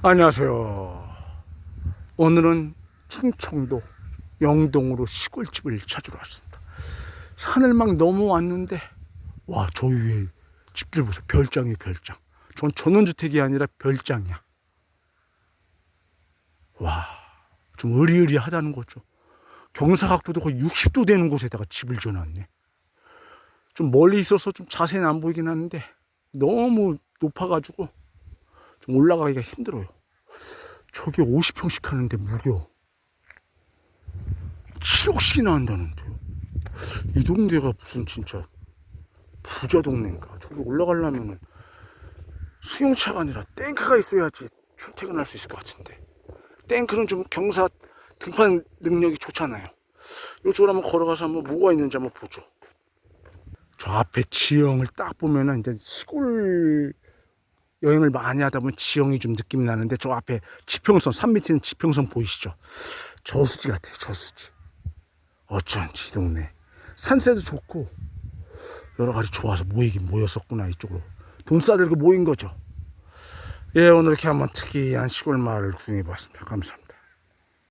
안녕하세요. 오늘은 충청도 영동으로 시골집을 찾으러 왔습니다. 산을 막 넘어왔는데 와 저 위에 집들 보세요. 별장이 별장. 전 전원주택이 아니라 별장이야. 와좀 의리의리하다는 거죠. 경사각도도 거의 60도 되는 곳에다가 집을 지어놨네. 좀 멀리 있어서 좀 자세는 안 보이긴 하는데 너무 높아가지고 좀 올라가기가 힘들어요. 저게 50평씩 하는데 무려 7억씩이나 한다는데요. 이 동네가 무슨 진짜 부자 동네인가. 저기 올라가려면은 수용차가 아니라 탱크가 있어야지 출퇴근할 수 있을 것 같은데. 탱크는 좀 경사 등판 능력이 좋잖아요. 이쪽으로 한번 걸어가서 한번 뭐가 있는지 한번 보죠. 저 앞에 지형을 딱 보면은 이제 시골 여행을 많이 하다 보면 지형이 좀 느낌 나는데 저 앞에 지평선 산 밑에는 지평선 보이시죠? 저수지 같아요 저수지. 어쩐지 이 동네. 산세도 좋고 여러 가지 좋아서 모이긴 모였었구나 이쪽으로. 돈 싸들고 모인 거죠. 예 오늘 이렇게 한번 특이한 시골 마을을 구경해 보았습니다. 감사합니다